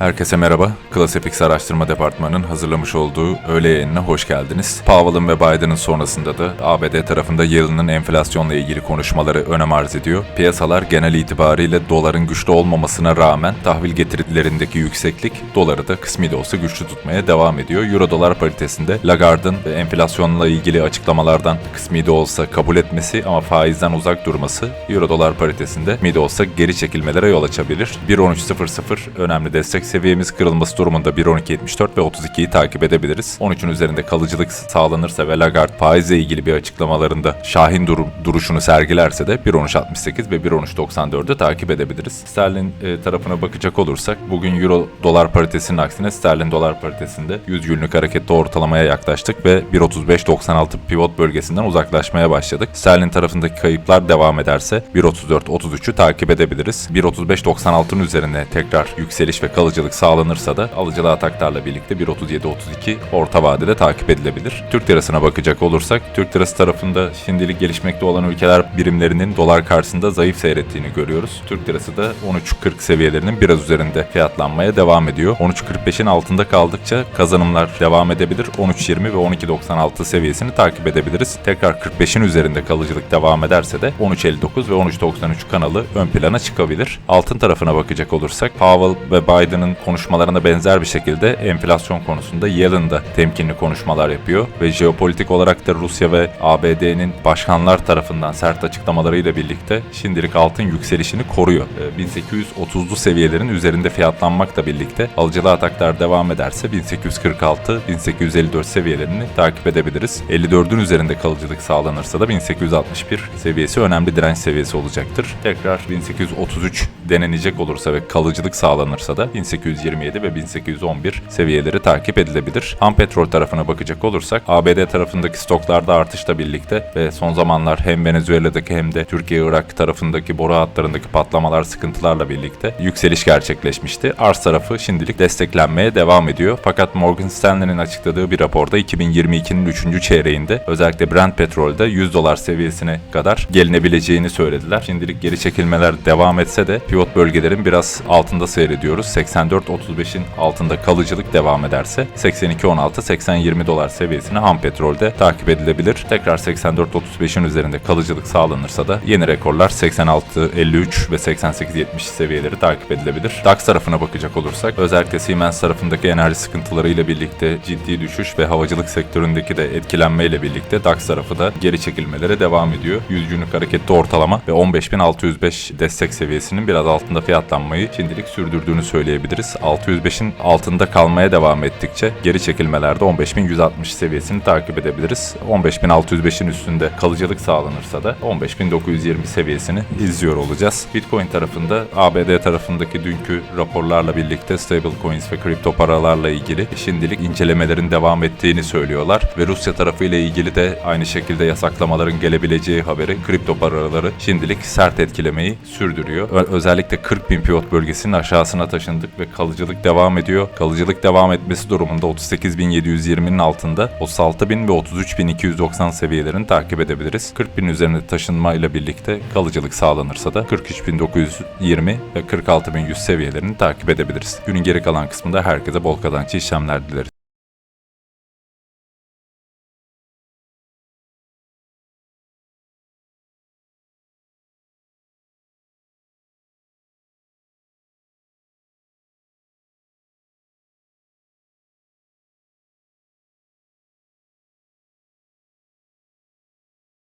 Herkese merhaba. Classifix Araştırma Departmanı'nın hazırlamış olduğu öğle yayınına hoş geldiniz. Powell'ın ve Biden'ın sonrasında da ABD tarafında Yellen'ın enflasyonla ilgili konuşmaları önem arz ediyor. Piyasalar genel itibariyle doların güçlü olmamasına rağmen tahvil getirilerindeki yükseklik doları da kısmi de olsa güçlü tutmaya devam ediyor. Euro dolar paritesinde Lagarde'ın enflasyonla ilgili açıklamalardan kısmi de olsa kabul etmesi ama faizden uzak durması Euro dolar paritesinde kısmi de olsa geri çekilmelere yol açabilir. 1.13.00 önemli destek seviyemiz kırılması durumunda 1.12.74 ve 32'yi takip edebiliriz. 13'ün üzerinde kalıcılık sağlanırsa ve Lagarde faizle ilgili bir açıklamalarında şahin durum, duruşunu sergilerse de 1.13.68 ve 1.13.94'ü takip edebiliriz. Sterlin e, tarafına bakacak olursak bugün Euro dolar paritesinin aksine sterlin dolar paritesinde 100 günlük harekette ortalamaya yaklaştık ve 1.35.96 pivot bölgesinden uzaklaşmaya başladık. Sterlin tarafındaki kayıplar devam ederse 1.34.33'ü takip edebiliriz. 1.35.96'nın üzerine tekrar yükseliş ve kalıcılık sağlanırsa da alıcılı ataklarla birlikte 1.37.32 orta vadede takip edilebilir. Türk lirasına bakacak olursak Türk lirası tarafında şimdilik gelişmekte olan ülkeler birimlerinin dolar karşısında zayıf seyrettiğini görüyoruz. Türk lirası da 13.40 seviyelerinin biraz üzerinde fiyatlanmaya devam ediyor. 13.45'in altında kaldıkça kazanımlar devam edebilir. 13.20 ve 12.96 seviyesini takip edebiliriz. Tekrar 45'in üzerinde kalıcılık devam ederse de 13.59 ve 13.93 kanalı ön plana çıkabilir. Altın tarafına bakacak olursak Powell ve Biden'ın konuşmalarına benzer bir şekilde enflasyon konusunda Yellen da temkinli konuşmalar yapıyor ve jeopolitik olarak da Rusya ve ABD'nin başkanlar tarafından sert açıklamalarıyla birlikte şimdilik altın yükselişini koruyor. Ee, 1830'lu seviyelerin üzerinde fiyatlanmakla birlikte alıcılı ataklar devam ederse 1846-1854 seviyelerini takip edebiliriz. 54'ün üzerinde kalıcılık sağlanırsa da 1861 seviyesi önemli direnç seviyesi olacaktır. Tekrar 1833 denenecek olursa ve kalıcılık sağlanırsa da 1827 ve 1811 seviyeleri takip edilebilir. Ham petrol tarafına bakacak olursak ABD tarafındaki stoklarda artışla birlikte ve son zamanlar hem Venezuela'daki hem de Türkiye-Irak tarafındaki boru hatlarındaki patlamalar sıkıntılarla birlikte yükseliş gerçekleşmişti. Arz tarafı şimdilik desteklenmeye devam ediyor. Fakat Morgan Stanley'nin açıkladığı bir raporda 2022'nin 3. çeyreğinde özellikle Brent petrolde 100 dolar seviyesine kadar gelinebileceğini söylediler. Şimdilik geri çekilmeler devam etse de pivot bölgelerin biraz altında seyrediyoruz. 84-35'in altında kalıcılık devam ederse 82-16-80-20 dolar seviyesini ham petrolde takip edilebilir. Tekrar 84-35'in üzerinde kalıcılık sağlanırsa da yeni rekorlar 86-53 ve 88-70 seviyeleri takip edilebilir. DAX tarafına bakacak olursak özellikle Siemens tarafındaki enerji sıkıntılarıyla birlikte ciddi düşüş ve havacılık sektöründeki de etkilenmeyle birlikte DAX tarafı da geri çekilmelere devam ediyor. 100 günlük harekette ortalama ve 15.605 destek seviyesinin biraz altında fiyatlanmayı şimdilik sürdürdüğünü söyleyebiliriz. 605'in altında kalmaya devam ettikçe geri çekilmelerde 15.160 seviyesini takip edebiliriz. 15.605'in üstünde kalıcılık sağlanırsa da 15.920 seviyesini izliyor olacağız. Bitcoin tarafında ABD tarafındaki dünkü raporlarla birlikte stablecoins ve kripto paralarla ilgili şimdilik incelemelerin devam ettiğini söylüyorlar ve Rusya tarafı ile ilgili de aynı şekilde yasaklamaların gelebileceği haberi kripto paraları şimdilik sert etkilemeyi sürdürüyor. Ö- özellikle 40 bin pivot bölgesinin aşağısına taşındık ve kalıcılık devam ediyor. Kalıcılık devam etmesi durumunda 38.720'nin altında 36.000 ve 33.290 seviyelerini takip edebiliriz. 40 bin üzerinde taşınma ile birlikte kalıcılık sağlanırsa da 43.920 ve 46.100 seviyelerini takip edebiliriz. Günün geri kalan kısmında herkese bol kazançlı işlemler dileriz.